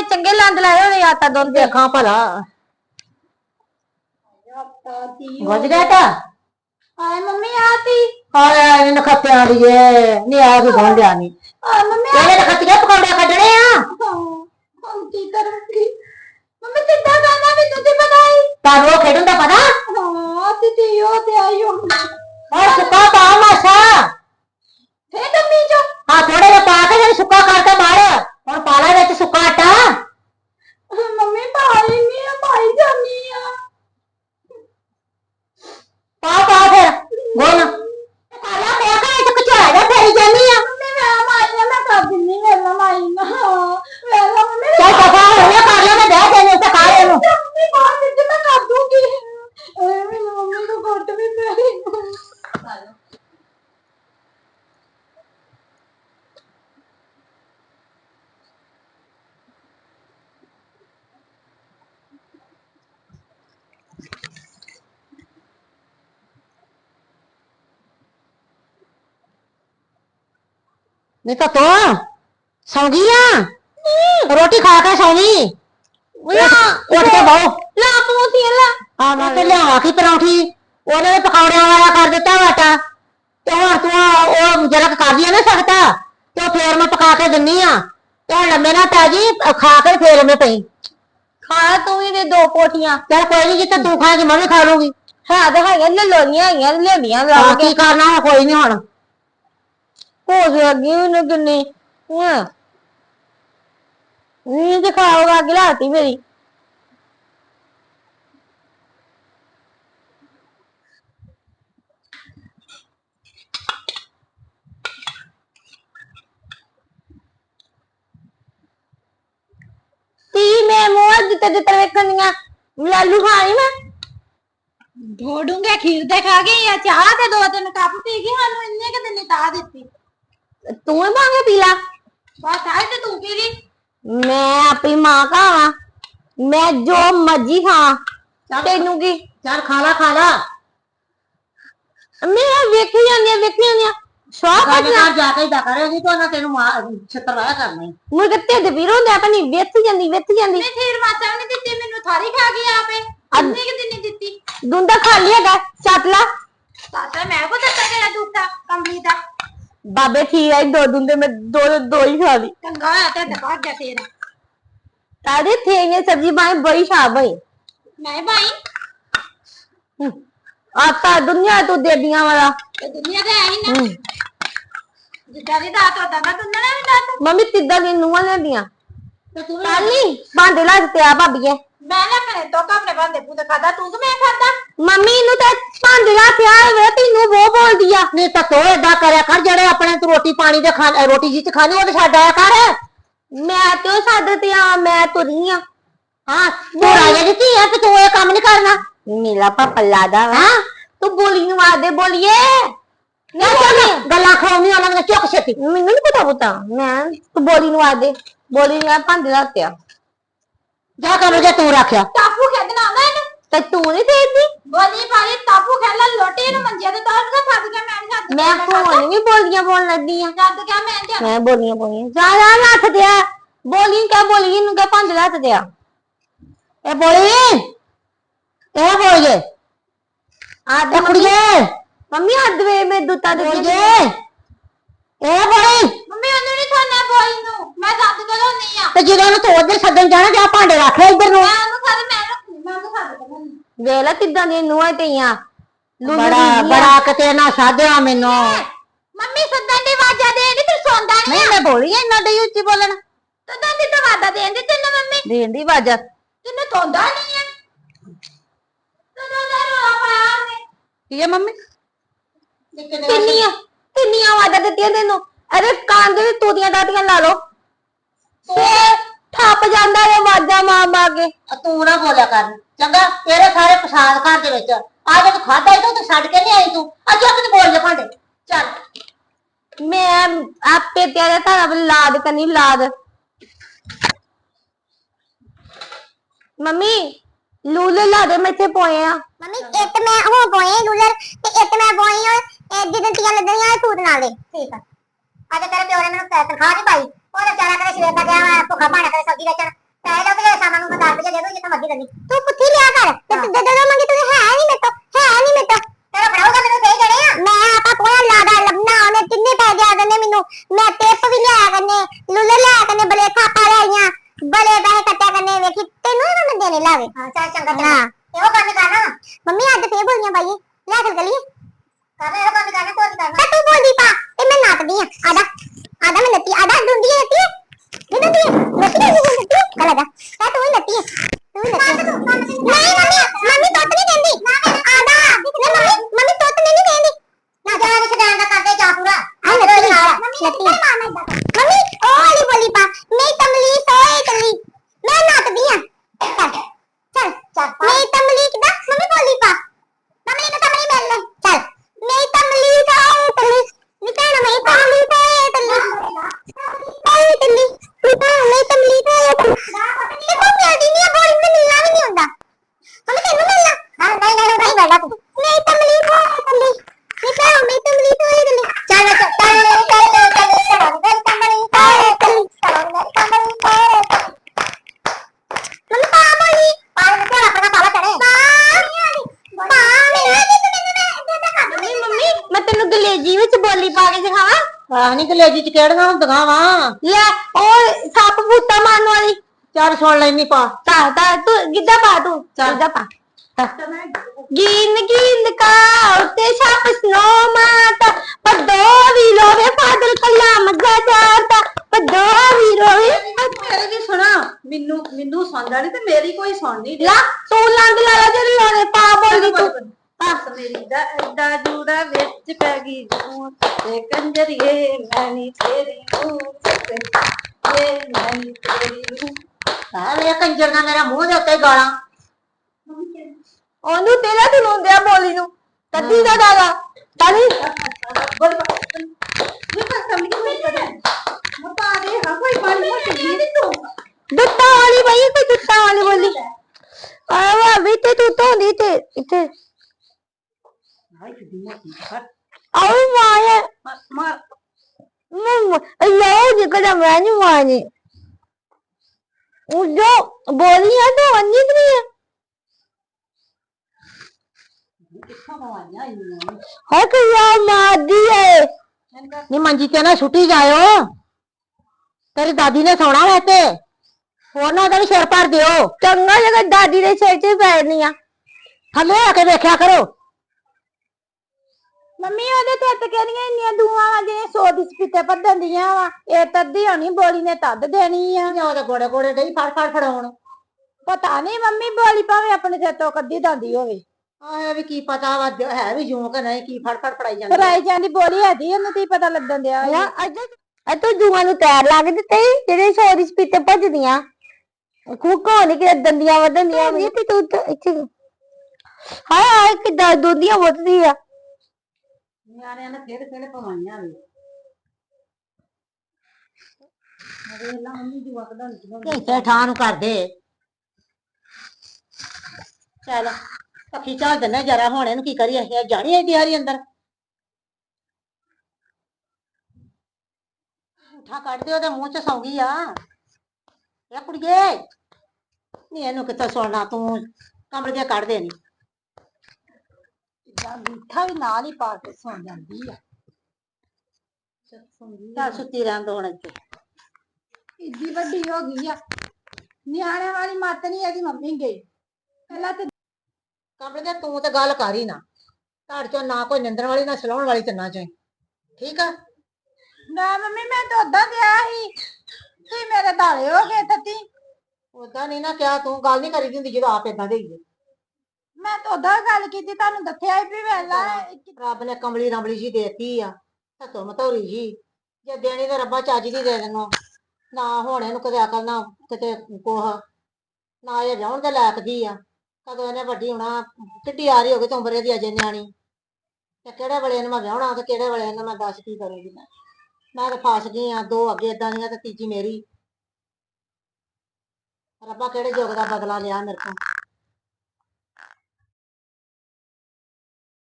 ਨੇ ਚੰਗੇ ਲੰਦ ਲਾਏ ਹੋਣੇ ਆਟਾ ਦੁੱਧ ਦੇ ਦੇਖਾਂ ਭਲਾ। ਵੱਜ ਗਿਆ ਤਾਂ ਆਏ ਮੰਮੀ ਆਤੀ ਹਾਏ ਇਹਨੇ ਨਖੱਤਿਆਂ ਦੀ ਏ ਨਹੀਂ ਆ ਵੀ ਗੋਣ ਲਿਆ ਨਹੀਂ ਆ ਮੰਮੀ ਇਹਨੇ ਨਖੱਤੀਆਂ ਪਕੌੜੇ ਕੱਢਣੇ ਆ। ਹਾਂ ਕੀ ਕਰੂੰਗੀ ਮੰਮੀ ਕਿੱਦਾਂ ਕਰਨਾ ਵੀ ਤੁਸੀਂ ਬਣਾਈ ਤੁਹਾਨੂੰ ਉਹ ਖੇਡਣ ਦਾ ਪਤਾ? ਹਾਂ ਤੇ ਤੇ ਉਹ ਤੇ ਆਇਓ ਹੋਰ ਸੁੱਕਾ ਪਾ ਮਾਸਾ। ਫੇਰ ਡੰਮੀ ਚ? ਹਾਂ ਥੋੜਾ ਜਿਹਾ ਪਾ ਕੇ ਜੇ ਸੁੱਕਾ ਕਰਕੇ ਮਾਰ ਹੁਣ ਪਾ ਲੈ ਵਿੱਚ ਸੁੱਕਾ ਆਟਾ ਮੰਮੀ ਭਾਈ ਨਹੀਂ ਆ ਭਾਈ ਜਾਨੀ ਆ ਪਾ ਪਾ ਫਿਰ ਗੋਲ ਕਾਲਾ ਪਿਆ ਕਰ ਤੇ ਕਚਾ ਜਾ ਫੇਰੀ ਜਾਨੀ ਆ ਮੰਮੀ ਮੈਂ ਮਾਈ ਮੈਂ ਕਰ ਦਿੰਨੀ ਵੇਲਾ ਮਾਈ ਨਾ ਵੇਲਾ ਮੰਮੀ ਚੱਲ ਕਫਾ ਹੋ ਗਿਆ ਕਰ ਲੈ ਮੈਂ ਦੇ ਦੇਣੇ ਤੇ ਖਾ ਲੈ ਨੂੰ ਮੰਮੀ ਬਾਹਰ ਵਿੱਚ ਮੈਂ ਕਰ ਦੂੰਗੀ ਓਏ ਮੇਰੀ ਮੰਮੀ ਨੂੰ ਘੁੱਟ ਵੀ ਮੇਰੀ ਨਹੀਂ ਤਾਂ ਤੂੰ ਸੌਂ ਗਈ ਆ? ਰੋਟੀ ਖਾ ਕੇ ਸੌਣੀ ਉੱਠ ਉੱਠ ਕੇ ਬਹੁ। ਲਾ ਪੂਤੀ ਲਾ। ਆ ਮੈਂ ਤੇ ਲਿਆਵਾ ਕੀ ਪਰੌਂਠੀ? ਉਹਨੇ ਪਕੌੜਿਆਂ ਵਾਲਾ ਕਰ ਦਿੱਤਾ ਵਾਟਾ ਤੇ ਹੁਣ ਤੂੰ ਉਹ ਜਰਾ ਕੁ ਕਰ ਲਿਆ ਨਾ ਸਕਤਾ ਤੇ ਉਹ ਫੇਰ ਮੈਂ ਪਕਾ ਕੇ ਦਿੰਨੀ ਆ। ਤੇ ਹੁਣ ਲੰਮੇ ਨਾ ਪੈ ਜੀ ਖਾ ਕੇ ਫੇਰ ਮੈਂ ਪਈ। ਖਾ ਤੂੰ ਵੀ ਦੇ ਦੋ ਪੋਟੀਆਂ ਚੱਲ ਕੋਈ ਨਹੀਂ ਜਿੱਤੇ ਤੂੰ ਖਾਏਗੀ ਮੈਂ ਵੀ ਖਾ ਲੂੰਗੀ। ਹੈ ਤੇ ਹੈਗਾ ਲੋਨੀਆਂ ਹੈਗੀਆਂ ਲਿਆਂਦੀਆਂ ਹਾਂ ਲਾ ਕੇ। ਕੀ ਕਰਨਾ ਹੁਣ ਕੋਈ ਨਹੀਂ ਹੁਣ। ਭੋਜ ਲੱਗੀ ਉਹਨੂੰ ਕਿੰਨੀ। ਹਾਂ। ਨੀ ਤੇ ਖਾਓਗਾ ਅੱਗੇ ਲਾਤੀ ਮੇਰੀ ਤੀ ਮੈਂ ਮੋਹ ਜਿੱਤੇ ਜਿੱਤੇ ਵੇਖਣੀਆਂ ਲਾਲੂ ਖਾਣੀ ਮੈਂ। ਢੋਡੂੰਗੇ ਖੀਰ ਤੇ ਖਾ ਗਈ ਆ ਚਾਹ ਤੇ ਦੋ ਤਿੰਨ ਕੱਪ ਪੀ ਗਈ ਸਾਨੂੰ ਇੰਨੇ ਕਿ ਦਿਨ ਤਾ ਦਿੱਤੀ। ਤੂੰ ਹੀ ਭਾਵੇਂ ਪੀ ਲਾ। ਬਸ ਆਏ ਤੇ ਤੂੰ ਪੀ ਲਈ। ਮੈਂ ਆਪਣੀ ਮਾਂ ਖਾਵਾਂ ਮੈਂ ਜੋ ਮਰਜ਼ੀ ਖਾਂ ਤੈਨੂੰ ਕੀ? ਚੱਲ ਖਾ ਲਾ ਖਾ ਲਾ। ਮੈਂ ਵੇਖੀ ਜਾਂਦੀ ਆ ਵੇਖੀ ਜਾਂਦੀ ਆ ਸਵਾਹ ਸਾਡੇ ਘਰ ਜਾ ਕੇ ਇਦਾਂ ਕਰੇਗੀ ਤਾਂ ਉਹਨਾਂ ਤੈਨੂੰ ਮਾਰ ਛੱਤਰ ਲਾਇਆ ਕਰਨਾ। ਹੀ ਮੁਰ ਗੱਤੇ ਦੇ ਵੀਰੋਂ ਦਾ ਪਨੀ ਵੇਖ ਜਾਂਦੀ ਵੇਖ ਜਾਂਦੀ। ਮੈਂ ਖੀਰ ਮਾਤਾ ਨੇ ਦਿੱਤੀ ਮੈਨੂੰ ਥਾਰੀ ਖਾ ਗਈ ਆਪੇ। ਇੰਨੇ ਕਿ ਦਿਨ ਦਿੱਤੀ? ਦੁੰਦਾ ਖਾਲੀ ਹੈਗਾ ਚੱਟ ਲਾ। ਤਾਤਾ ਮੈਂ ਕੋ ਦਿੱਤਾ ਤੇਰਾ ਦੁੱਤਾ ਕੰਬਲੀ ਦਾ? ਬਾਬੇ ਠੀਕ ਹੈ ਦੋ ਦੁੰਦੇ ਮੈਂ ਦੋ ਦੋ ਹੀ ਖਾ ਲਈ। ਚੰਗਾ ਹੋਇਆ ਤੇ ਦਬਾ ਗਿਆ ਤੇਰਾ ਤਾਰੇ ਥੇ ਨੇ ਸਬਜੀ ਬਾਈ ਬੜੀ ਸ਼ਾਬ ਹੈ ਮੈਂ ਭਾਈ ਆਤਾ ਦੁਨੀਆ ਤੂੰ ਦੇ ਦੀਆਂ ਵਾਲਾ। ਤੇ ਦੁਨੀਆ ਤੇ ਆਈ ਨਾ। ਜਿੱਦਾਂ ਦੀ ਦਾਤ ਉਦਾਂ ਦਾ ਤੁੰਨਾ ਵੀ ਦਾਤ। ਮੰਮੀ ਤਿੱਦਾਂ ਦੀ ਨੂੰਹਾਂ ਲੈਂਦੀਆਂ ਤੇ ਤੂੰ ਕਾਲੀ ਭਾਂਡੇ ਲਾ ਦਿੱਤੇ ਆ ਭਾਬੀਏ ਮੈਂ ਨਾ ਆਪਣੇ ਤੋਂ ਆਪਣੇ ਬੰਦੇ ਪੂਤੇ ਖਾਦਾ ਤੂੰ ਕਿ ਮੈਂ ਖਾਦਾ ਮੰਮੀ ਨੂੰ ਤਾਂ ਭਾਂਡੇ ਲਾ ਪਿਆ ਵੇ ਤੈਨੂੰ ਉਹ ਬੋਲਦੀ ਆ। ਨਹੀਂ ਤਾਂ ਤੋ ਏਦਾਂ ਕਰਿਆ ਕਰ ਜਿਹੜੇ ਆਪਣੇ ਤੂੰ ਰੋਟੀ ਪਾਣੀ ਦੇ ਖਾ ਰੋਟੀ ਜੀ ਚ ਖਾਣੀ ਉਹ ਤੇ ਛੱਡ ਆਇਆ ਕਰ। ਮੈਂ ਤੇ ਉਹ ਸਾਡੇ ਤੇ ਆ ਮੈਂ ਤੁਰੀ ਆ। ਹਾਂ ਤੂੰ ਰਾਜਾ ਦੀ ਧੀ ਆ ਤੇ ਤੂੰ ਇਹ ਕੰਮ ਨਹੀਂ ਕਰਨਾ। ਮੇਰਾ ਪਾਪਾ ਲਾਦਾ ਵਾ। ਤੂੰ ਬੋਲੀ ਨੂੰ ਆਦੇ ਬੋਲੀਏ। ਨਾ ਚੱਲ ਗੱਲਾਂ ਖਾਉਣੀ ਉਹਨਾਂ ਨੇ ਚੁੱਕ ਛੇਤੀ। ਮੈਨੂੰ ਨਹੀਂ ਪਤਾ ਪੁੱਤਾ। ਮੈਂ ਤੂੰ ਬੋਲੀ ਨੂੰ ਆਦੇ। ਬੋਲੀ ਨੂੰ ਆ ਭਾਂਡੇ ਲਾ ਪਿਆ ਜਾ ਕਰ ਜੇ ਤੂੰ ਰੱਖਿਆ। ਟਾਪੂ ਖੇਡਣਾ ਆਉਂਦਾ ਇਹਨੂੰ? ਤੇ ਤੂੰ ਨਹੀਂ ਦੇਦੀ ਬੋਲੀ ਪਾਲੀ ਟਾਪੂ ਖੇਡਲਾ ਲੋਟੀ ਇਹਨੂੰ ਮੰਜੇ ਤੇ ਤਾਰ ਕੇ ਫੱਦ ਗਿਆ ਮੈਂ ਛੱਡ ਮੈਂ ਹੁਣ ਵੀ ਬੋਲੀਆਂ ਬੋਲਣ ਲੱਗੀ ਆ। ਛੱਡ ਗਿਆ ਮੈਂ ਮੈਂ ਬੋਲੀਆਂ ਬੋਲੀਆਂ। ਜਾ ਜਾ ਲੱਥ ਦਿਆ। ਬੋਲੀ ਕਾ ਬੋਲੀ ਨੂੰ ਕਾ ਭਾਂਡੇ ਲਾ ਦਿਆ। ਇਹ ਬੋਲੀ। ਇਹ ਬੋਲ ਜੇ ਆਦੇ ਇਹ ਕੁੜੀਏ। ਮੰਮੀ ਹੱਦ ਵੇ ਮੈਂ ਦੁੱਤਾ ਦੇ ਜੇ ਇਹ ਬੋਲੀ? ਮੰਮੀ ਉਹਨੂੰ ਨਹੀਂ ਥੋਨਾ ਬੋਲੀ ਨੂੰ। ਮੈਂ ਸੱਦ ਕੇ ਲਾਉਣੀ ਆ। ਤੇ ਜਦੋਂ ਨੂੰ ਤੂੰ ਉਧਰ ਸੱਦਣ ਜਾਣਾ ਜਾ ਭਾਂਡੇ ਰੱਖ ਲੈ ਇੱਧਰ ਨੂੰ? ਮੈਂ ਉਹਨੂੰ ਸਾਰੇ ਮੈਂ ਰੱਖੂ ਮੈਂ ਉਹਨੂੰ ਸੱਦ ਕੇ ਲਾਉਣੀ ਵੇਲਾ ਕਿਦਾਂ ਦੀਆਂ ਨੂੰਹਾਂ ਤੇਆਂ ਬੜਾ ਬੜਾ ਕਿਤੇ ਨਾ ਸਾਧਿਆ ਮੈਨੂੰ। ਮੰਮੀ ਸੱਦਣ ਦੀ ਆਵਾਜ਼ਾਂ ਦੇ ਨਹੀਂ ਤੂੰ ਸੌਂਦਾ ਨਹੀਂ ਨਹੀਂ ਮੈਂ ਬੋਲੀ ਇੰਨਾ ਡਈ ਉੱਚੀ ਬੋਲਣ। ਸੱਦਣ ਦੀ ਤਾਂ ਆਵਾਜ਼ਾਂ ਦੇਂਦੀ ਤੈਨੂੰ ਮੰਮੀ। ਦੇਣ ਦੀ ਆਵਾਜ਼। ਤੈਨੂੰ ਧੋਂਦਾ ਨਹੀਂ ਉਹਨੇ ਕੀ ਹੈ ਮੰਮੀ? ਕਿੰਨੀਆਂ? ਕਿੰਨੀਆਂ ਆਵਾਜ਼ਾਂ ਦਿੱਤੀਆਂ ਤੈਨੂੰ? ਅਰੇ ਕਾਨ ਦੇ ਵਿੱਚ ਤੂਤੀਆਂ ਦਾਤੀਆਂ ਲਾ ਲੋ ਫੇਰ ਠੱਪ ਜਾਂਦਾ ਇਹ ਆਵਾਜ਼ਾਂ ਮਾਰ ਮਾਰ ਕੇ। ਆ ਤੂੰ ਨਾ ਬੋਲਿਆ ਕਰ। ਚੰਗਾ ਤੇਰੇ ਸਾਰੇ ਪ੍ਰਸਾਦ ਘਰ ਦੇ ਵਿੱਚ। ਆ ਜੇ ਤੂੰ ਖਾਦਾ ਹੀ ਤੂੰ ਛੱਡ ਕੇ ਨਹੀਂ ਆਈ ਤੂੰ। ਅੱਜ ਕਿਤੇ ਬੋਲ ਜਾ ਭਾਂਡੇ। ਚੱਲ। ਮੈਂ ਆਪੇ ਤੇਰੇ ਤਾਂ ਲਾਦ ਕਨੀ ਲਾਦ। ਮੰਮੀ ਲੂਲੇ ਲਾ ਦੇ ਮੈਂ ਇੱਥੇ ਪੋਏ ਆ। ਮੰਮੀ ਇੱਕ ਮੈਂ ਹੋ ਪੋਏ ਰੂਲਰ ਤੇ ਇੱਕ ਮੈਂ ਪੋਈ ਇਹ ਜਿੱਦਣ ਤੀਆਂ ਲੱਗਣੀਆਂ ਸੂਟ ਨਾਲ ਦੇ। ਠੀਕ ਆ। ਅੱਜ ਤੇਰੇ ਪਿਓ ਨੇ ਮੈਨੂੰ ਤਨਖਾਹ ਨਹੀਂ ਪਾਈ। ਉਹ ਵਿਚਾਰਾ ਕਦੇ ਸਵੇਰ ਦਾ ਗਿਆ ਵਾ ਭੁੱਖਾ ਭਾਣਾ ਕਦੇ ਸਬਜ਼ੀ ਵੇਚਣ। ਦੇ ਦੋ ਜਿੱਦਾਂ ਮਰਜ਼ੀ ਕਰਨੀ ਤੂੰ ਪੁੱਠੀ ਲਿਆ ਕਰ। ਤੇ ਤੂੰ ਦੇ ਦੋ ਮੰਗੀ ਤੂੰ ਹੈ ਨਹੀਂ ਮੇਰੇ ਤੋਂ ਹੈ ਨਹੀਂ ਮੇਰੇ ਤੋਂ। ਤੇਰਾ ਫੜਾਊਗਾ ਮੈਨੂੰ ਦੇ ਦੇਣੇ ਆ? ਮੈਂ ਆਪਾ ਪੂਰਾ ਲਾਦਾ ਲੱਭਣਾ ਉਹਨੇ ਕਿੰਨੇ ਪੈਸੇ ਆ ਦੇਣੇ ਮੈਨੂੰ। ਮੈਂ ਟੇਪ ਵੀ ਲਿਆ ਕਰਨੇ ਲੁੱਲੇ ਲਿਆ ਕਰਨੇ ਬਲੇ ਖਾਪਾ ਲਿਆਈਆਂ। ਬਲੇ ਪੈਸੇ ਕੱਟਿਆ ਕਰਨੇ ਵੇਖੀ ਤੈਨੂੰ ਨਾ ਦੇਣੇ ਲਾਵੇ ਹਾਂ ਚੱਲ ਚੰਗਾ ਚੰਗਾ। ਇਹੋ ਬੰਦ ਕਰਨਾ। ਮੰਮੀ ਅੱਜ ਫੇਰ ਬੋਲੀਆਂ ਪਾਈ ਲੈ ਚੱਲ ਗਲੀ। ਕਰ ਇਹੋ ਬੰਦ ਕਰਨਾ ਕੋਈ ਕਰਨਾ। ਤੂੰ ਬੋਲੀ ਪਾ। ਤੇ ਮੈਂ ਨੱਚਦੀ ਆ। ਆਦਾ ਆਦਾ ਮੈਂ ਨੱਤੀ ਆਦਾ ਡੁੰਡੀ ਨੱਤੀ ਨਹੀਂ ਨੱਤੀ ਨੱਤੀ ਨੱਤੀ ਨੱਤੀ ਕਲਾ ਦਾ ਤਾਂ ਤੂੰ ਹੀ ਨੱਤੀ ਹੈ ਤੂੰ ਹੀ ਨੱਤੀ ਹੈ। ਨਹੀਂ ਮੰਮੀ ਮੰਮੀ ਤੋਤ ਨਹੀਂ ਕਹਿੰਦੀ ਆਦਾ ਨਹੀਂ ਮੰਮੀ ਮੰਮੀ ਤੋਤ ਨਹੀਂ ਕਹਿੰਦੀ ਨਾ ਜਾ ਨਹੀਂ ਖਡਾਣ ਦਾ ਕਰਦੇ ਜਾ ਪੂਰਾ ਆ ਨੱਤੀ ਨੱਤੀ ਮੰਮੀ ਉਹ ਵਾਲੀ ਬੋਲੀ ਪਾ ਨਹੀਂ ਤਮਲੀ ਸੋਏ ਤਲੀ ਮੈਂ ਨੱਚਦੀ ਆ ਚੱਲ ਚੱਲ ਚੱਲ ਨਹੀਂ ਤਮਲੀ ਕਿਦਾ ਮੰਮੀ ਬੋਲੀ ਪਾ ਤਮਲੀ ਨੂੰ ਤਮਲੀ ਮਿਲ ਲੈ ਚੱਲ ਨਹੀਂ ਤਮਲੀ ਸੋਏ ਤਲੀ ਨੀ ਭੈਣ ਮੈਂ ਤਮਲੀ ਸੋਏ ਤਲੀ ਸੋਏ ਤਲੀ ਨੀ ਭੈਣ ਮੈਂ ਤਮਲੀ ਸੋਏ ਤਲੀ ਇਹ ਕੋਈ ਮਿਲਦੀ ਨਹੀਂ ਆ ਬੋਲੀ ਤੇ ਮਿਲਣਾ ਵੀ ਨਹੀਂ ਹੁੰਦਾ ਮੰਮੀ ਤੈਨੂੰ ਮਿਲਣਾ ਹਾਂ ਨਹੀਂ ਨਹੀਂ ਨਹੀਂ ਮਿਲਣਾ ਤੂੰ ਨਹੀਂ ਤਮਲੀ ਸੋਏ ਤਲੀ ਨੀ ਭੈਣ ਮੈਂ ਤਮਲੀ ਸੋਏ ਤਲੀ ਚੱਲ ਚੱਲ ਚੱਲ ਚੱਲ ਚੱਲ ਚੱਲ ਤਮਲੀ ਸੋਏ ਤਲੀ ਤਮਲੀ ਸੋਏ ਤਲੀ ਮੰਮੀ ਪਾ ਬੋਲੀ ਪਾ ਮੈਂ ਤੇਰਾ ਆਪਣਾ ਪਾਲਾ ਚੜੇ ਪਾ ਪਾ ਮੇਰਾ ਜੀ ਤੂੰ ਮੈਨੂੰ ਮੈਂ ਇਦਾਂ ਕਰ ਮੰਮੀ ਮੰਮੀ ਮੈਂ ਤੈਨੂੰ ਗਲੇਜੀ ਵਿੱਚ ਬੋਲੀ ਪਾ ਕੇ ਸਿਖਾਵਾਂ ਆਹ ਨਹੀਂ ਕਲੇਜੀ ਚ ਕਿਹੜੀਆਂ ਹੁੰਦੀਆਂ ਵਾ? ਲੈ ਉਹ ਸੱਪ ਫੂਟਾ ਮਾਰਨ ਵਾਲੀ। ਚੱਲ ਸੁਣ ਲੈਨੀ ਪਾ। ਤਾ ਤਾ ਤੂੰ ਗਿੱਧਾ ਪਾ ਤੂੰ। ਗਿੱਧਾ ਪਾ। ਗਿੰਨ ਗਿੰਨ ਕਾ ਉੱਤੇ ਸੱਪ ਸਨੋ ਮਾਤਾ ਪੱਦੋ ਵੀ ਲੋਵੇ ਫਾਦਲ ਕੱਲਾ ਮੱਗਾ ਚਾਰਤਾ ਪੱਦੋ ਵੀ ਰੋਵੇ। ਮੇਰੇ ਵੀ ਸੁਣਾ। ਮੈਨੂੰ ਮੈਨੂੰ ਸੁਣਦਾ ਨਹੀਂ ਤੇ ਮੇਰੀ ਕੋਈ ਸੁਣ ਨਹੀਂ ਲਾ ਤੂੰ ਲੰਗ ਲਾ ਲਾ ਜਿਹੜੇ ਲਾਉਣੇ ਪਾ ਬੋਲੀ ਤੂੰ। ਪਾਸ ਮੇਰੀ ਦਾ ਐਡਾ ਜੂੜਾ ਵਿੱਚ ਪੈ ਗਈ ਜੂੰ ਤੇ ਕੰਜਰੀਏ, ਮੈਂ ਨਹੀਂ ਤੇਰੀ ਨੂੰ ਸਕੇ ਮੈਂ ਨਹੀਂ ਤੇਰੀ ਨੂੰ ਆ ਵੇ ਕੰਜਰ ਦਾ ਮੇਰਾ ਮੂੰਹ ਦੇ ਉੱਤੇ ਗਾਲਾਂ। ਉਹਨੂੰ ਤੇਰਾ ਤੂੰ ਲਾਉਂਦਿਆ ਬੋਲੀ ਨੂੰ? ਕੱਦੀ ਦਾ ਦਾਦਾ ਤਾਲੀ। ਬੜ ਇਹ ਤਾਂ ਸਮਝ ਨਹੀਂ ਸਕਦਾ ਮੈਂ ਦੇ ਹਾਂ ਕੋਈ ਪਾਣੀ ਮੋਟੀ ਨਹੀਂ ਤੂੰ ਦੁੱਤਾ ਵਾਲੀ ਬਈ, ਕੋਈ ਦੁੱਤਾ ਵਾਲੀ ਬੋਲੀ। ਆ ਵਾ ਵੀ ਤੇ ਤੂੰ ਧੋਂਦੀ ਤੇ, ਇੱਥੇ। ਆਉ ਮਾਇਆ ਮਾਰ ਮਮ ਲਾਉ ਜੇ ਕਦਾ ਮੈਂ ਨਹੀਂ ਮਾਨੀ ਉਹ ਜੋ ਬੋਲੀਆਂ ਤਾਂ ਅੰਨੀ ਨਹੀਂ ਹੈ ਹੈ ਕਿ ਯਾ ਮਾਦੀ ਹੈ ਚੰਗਾ ਨੀ ਮੰਜੀ ਤੇ ਨਾ ਛੁੱਟੀ ਜਾਇਓ ਤੇਰੀ ਦਾਦੀ ਨੇ ਸੌਣਾ ਵਾ ਤੇ ਹੋਰ ਨਾ ਉਹਦਾ ਵੀ ਸਿਰ ਭਰ ਦਿਓ ਚੰਗਾ ਜਗਾ ਦਾਦੀ ਦੇ ਸਿਰ 'ਚ ਪੈਣੀ ਆ ਥੱਲੇ ਆ ਕੇ ਵੇਖਿਆ ਕਰੋ ਮੰਮੀ ਉਹਦੇ ਤੇ ਤੇ ਕਿਹੜੀਆਂ ਇੰਨੀਆਂ ਦੂਆਂ ਵਾ ਜਿਹੜੀਆਂ ਸੋ ਦੀ ਸਪੀਤੇ ਭੱਦਣ ਦੀਆਂ ਵਾ। ਇਹ ਤੱਦੀ ਹੋਣੀ ਬੋਲੀ ਨੇ ਤੱਦ ਦੇਣੀ ਆ। ਜਾਂ ਉਹਦੇ ਗੋੜੇ ਗੋੜੇ ਡਈ ਫੜ ਫੜ ਫੜਾਉਣ। ਪਤਾ ਨਹੀਂ ਮੰਮੀ ਬੋਲੀ ਭਾਵੇਂ ਆਪਣੇ ਸਿਰ ਤੋਂ ਕੱਢੀ ਦਾਂਦੀ ਹੋਵੇ। ਆਹ ਵੀ ਕੀ ਪਤਾ ਵਾ ਜ- ਹੈ ਵੀ ਜੂੰ ਕਿ ਨਹੀਂ ਕੀ ਫੜ ਫੜ ਫੜਾਈ ਜਾਂਦੀ ਰਾਈ ਜਾਂਦੀ ਬੋਲੀ ਹੈਦੀ ਉਹਨੂੰ ਤੀ ਪਤਾ ਲੱਗਣ ਦਿਆ ਯਾ ਅੱਜ ਤੂੰ ਜੂਆਂ ਨੂੰ ਤੈਰ ਲਾ ਕੇ ਦਿੱਤੇ ਜਿਹੜੇ ਸੌ ਦੀ ਸਪੀਤੇ ਭੱਜਦੀਆਂ। ਖੂਕੋ ਨਹੀਂ ਕਿ ਦੰਦੀਆਂ ਵਧਦੀਆਂ ਵੀ ਤੇ ਤੂੰ ਤਾਂ ਇੱਥੇ ਹਾਏ ਹਾਏ ਕਿਦਾਂ ਦੁੱਧੀਆਂ ਵੱਧਦੀ ਆ। ਨਿਆਣਿਆਂ ਨੇ ਖੇਡ ਖੇਡ ਪਵਾਈਆਂ ਵੇ। ਅਰੇ ਲਾ, ਮੰਮੀ ਜੂਆ ਕਢਾਉਣ ਦੀ ਕਿਸੇ ਨੂੰ ਕਰਦੇ। ਚੱਲ, ਪੱਖੀ ਚੱਲ ਦਿੰਨੇ ਜਰਾ, ਹੁਣ ਇਹਨੂੰ ਕੀ ਕਰੀਏ, ਇਹ ਜਾਣੀ ਐ ਦਿਹਾਰੀ ਅੰਦਰ। ਉਠਾ ਕੱਢ ਦੇ ਉਹਦੇ ਮੂੰਹ ਚ ਸੌਂ ਗਈ ਆ। ਇਹ ਕੁੜੀਏ ਨਹੀਂ ਇਹਨੂੰ ਕਿੱਥੇ ਸੁਣਨਾ, ਤੂੰ ਕਮਰੇ ਦੇ ਕੱਢ ਦੇ ਨੀ। ਜਾਂ ਮਿੱਠਾ ਵੀ ਨਾਲ ਹੀ ਪਾ ਕੇ ਸੌਂ ਜਾਂਦੀ ਆ। ਚੱਲ ਸੁੱਤੀ ਰਹਿਣ ਦੋ ਹੁਣ ਇੱਥੇ। ਇੱਡੀ ਵੱਡੀ ਹੋ ਗਈ ਆ। ਨਿਆਣਿਆਂ ਵਾਲੀ ਮੱਤ ਨਹੀਂ ਇਹਦੀ ਮੰਮੀ ਗਈ ਪਹਿਲਾਂ ਤੇ ਕਮਰੇ ਦੇ ਤੂੰ ਤੇ ਗੱਲ ਕਰ ਹੀ ਨਾ। ਘਰ ਚੋਂ ਨਾ ਕੋਈ ਨਿੰਦਣ ਵਾਲੀ ਨਾ ਸਲਾਉਣ ਵਾਲੀ ਤੇ ਨਾ ਚਾਹੀ ਠੀਕ ਆ? ਨਾ ਮੰਮੀ ਮੈਂ ਤਾਂ ਉਦਾਂ ਗਿਆ ਸੀ। ਤੁਸੀਂ ਮੇਰੇ ਦਾਲੇ ਹੋ ਗਏ ਤਤੀ ਉਦਾਂ ਨਹੀਂ ਨਾ ਕਿਹਾ ਤੂੰ। ਗੱਲ ਨਹੀਂ ਕਰੀ ਦੀ ਹੁੰਦੀ ਜਦੋਂ ਆਪ ਏਦਾਂ ਦੇ ਹੀ ਮੈਂ ਤਾਂ ਉਦਾਂ ਗੱਲ ਕੀਤੀ, ਤੁਹਾਨੂੰ ਦੱਸਿਆ ਵੀ ਵੇਲਾ ਰੱਬ ਨੇ ਕਮਲੀ ਰੰਬਲੀ ਜੀ ਦੇਤੀ ਆ, ਸਤੋ ਮਤੌਰੀ ਜੀ ਜੇ ਦੇਣੀ ਤਾਂ ਰੱਬਾ ਚੱਜ ਦੀ ਦੇ ਦੇਣਾ। ਨਾ ਹੁਣ ਇਹਨੂੰ ਕਦੇ ਅਕਲ ਨਾ ਕਿਤੇ ਕੋਹ ਨਾ ਇਹ ਵਿਆਹਣ ਦੇ ਲਾਇਕ ਦੀ ਆ। ਕਦੋਂ ਇਹਨੇ ਵੱਡੀ ਹੋਣਾ, ਕਿੱਡੀ ਆ ਰਹੀ ਹੋਵੇ ਤੇ ਉਮਰੇ ਦੀ ਅਜੇ ਨਿਆਣੀ। ਤੇ ਕਿਹੜੇ ਵੇਲੇ ਇਹਨੂੰ ਮੈਂ ਵਿਆਹਣਾ ਤੇ ਕਿਹੜੇ ਵੇਲੇ ਇਹਨੂੰ ਮੈਂ ਦੱਸ ਕੀ ਕਰੂੰਗੀ ਮੈਂ। ਮੈਂ ਤਾਂ ਫਸ ਗਈ ਆ, ਦੋ ਅੱਗੇ ਏਦਾਂ ਦੀਆਂ ਤੇ ਤੀਜੀ ਮੇਰੀ। ਰੱਬਾ ਕਿਹੜੇ ਯੁੱਗ ਦਾ ਬਦਲਾ ਲਿਆ ਮੇਰੇ ਤੋਂ।